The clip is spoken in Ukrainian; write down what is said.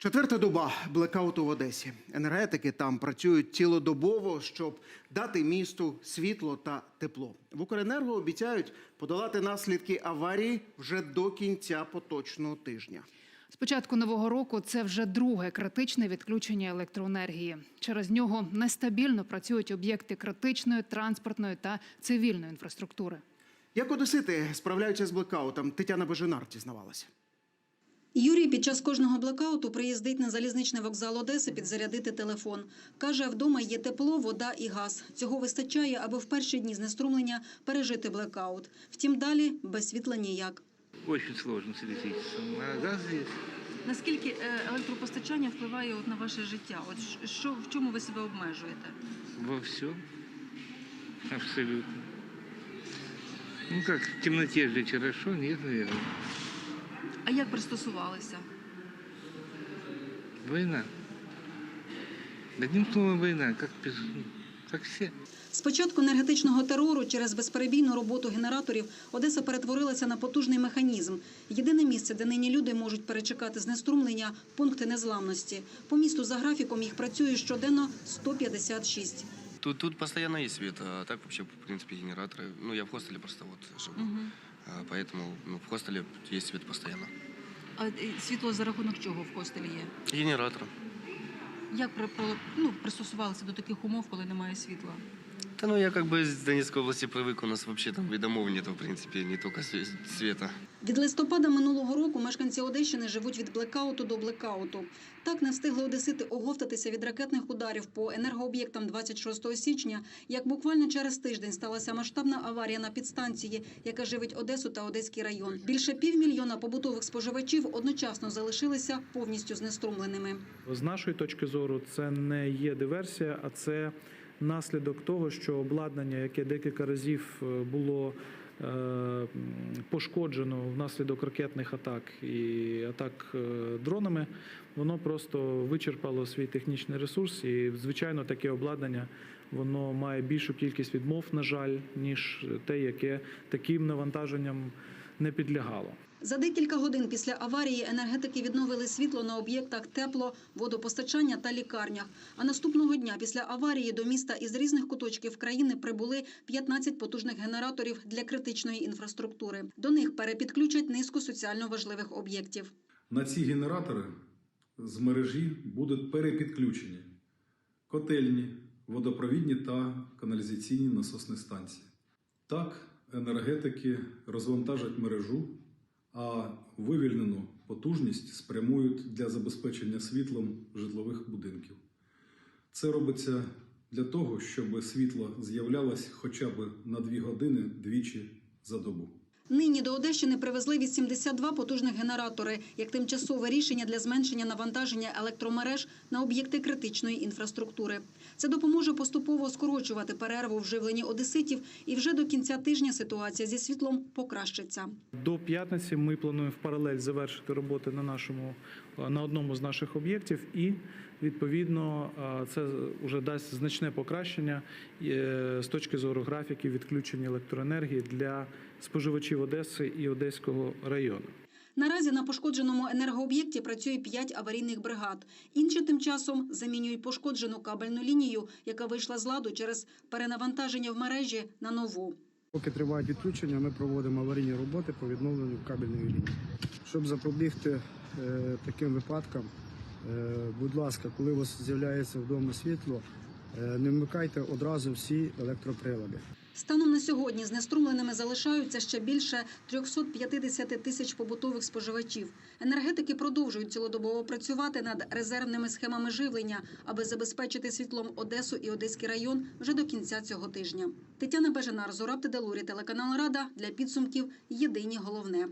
Четверта доба блекауту в Одесі. Енергетики там працюють цілодобово, щоб дати місту світло та тепло. В Укренерго обіцяють подолати наслідки аварії вже до кінця поточного тижня. З початку нового року це вже друге критичне відключення електроенергії. Через нього нестабільно працюють об'єкти критичної, транспортної та цивільної інфраструктури. Як одесити справляються з блекаутом, Тетяна Беженар дізнавалася. Юрій під час кожного блекауту приїздить на залізничний вокзал Одеси підзарядити телефон. Каже, вдома є тепло, вода і газ. Цього вистачає, аби в перші дні знеструмлення пережити блекаут. Втім, далі без світла ніяк. Очень сложно с электричеством. Газ есть. Наскільки е, електропостачання впливає от на ваше життя? От що в чому ви себе обмежуєте? Во всем. Абсолютно. Ну как, в темноте жить хорошо? Нет, наверное. А як пристосувалися? Война. Одним словом, как, без- как все. З початку енергетичного терору через безперебійну роботу генераторів Одеса перетворилася на потужний механізм. Єдине місце, де нині люди можуть перечекати знеструмлення – пункти незламності. По місту за графіком їх працює щоденно 156. Тут, тут постоянно есть свет, а так вообще, в принципе, генераторы. Ну, я в хостеле просто вот живу, А, поэтому ну, в хостелі є світ постоянно. А е, світло за рахунок чого в хостелі є? Генератор. Як при, ну, пристосувалися до таких умов, коли немає світла? Да ну я как бы из Донецкой области привык, у нас вообще там и домов нету, в принципе, не только све- света. Від листопада минулого року мешканці Одещини живуть від блекауту до блекауту. Так не встигли одесити оговтатися від ракетних ударів по енергооб'єктам 26 січня, як буквально через тиждень сталася масштабна аварія на підстанції, яка живить Одесу та Одеський район. Більше півмільйона побутових споживачів одночасно залишилися повністю знеструмленими. З нашої точки зору, це не є диверсія, а це наслідок того, що обладнання, яке декілька разів е, було е, пошкоджено внаслідок ракетних атак і атак е, дронами, воно просто вичерпало свій технічний ресурс. І, звичайно, таке обладнання воно має більшу кількість відмов, на жаль, ніж те, яке таким навантаженням не підлягало. За декілька годин після аварії енергетики відновили світло на об'єктах тепло, водопостачання та лікарнях. А наступного дня після аварії до міста із різних куточків країни прибули 15 потужних генераторів для критичної інфраструктури. До них перепідключать низку соціально важливих об'єктів. На ці генератори з мережі будуть перепідключені котельні, водопровідні та каналізаційні насосні станції. Так, енергетики розвантажать мережу, а вивільнену потужність спрямують для забезпечення світлом житлових будинків. Це робиться для того, щоб світло з'являлось хоча б на 2 години двічі за добу. Нині до Одещини привезли 82 потужних генератори як тимчасове рішення для зменшення навантаження електромереж на об'єкти критичної інфраструктури. Це допоможе поступово скорочувати перерву в живленні одеситів, і вже до кінця тижня ситуація зі світлом покращиться. До п'ятниці ми плануємо в паралель завершити роботи на нашому на одному з наших об'єктів, і відповідно це вже дасть значне покращення е, з точки зору графіків відключення електроенергії для споживачів Одеси і Одеського району. Наразі на пошкодженому енергооб'єкті працює 5 аварійних бригад. Інші тим часом замінюють пошкоджену кабельну лінію, яка вийшла з ладу через перенавантаження в мережі на нову. Поки тривають відключення, ми проводимо аварійні роботи по відновленню кабельної лінії. Щоб запобігти е, таким випадкам, будь ласка, коли у вас з'являється вдома світло, е, не вмикайте одразу всі електроприлади. Станом на сьогодні знеструмленими залишаються ще більше 350 тисяч побутових споживачів. Енергетики продовжують цілодобово працювати над резервними схемами живлення, аби забезпечити світлом Одесу і Одеський район вже до кінця цього тижня. Тетяна Беженар, Зораб Теделурі, телеканал Рада для підсумків. Єдині головне.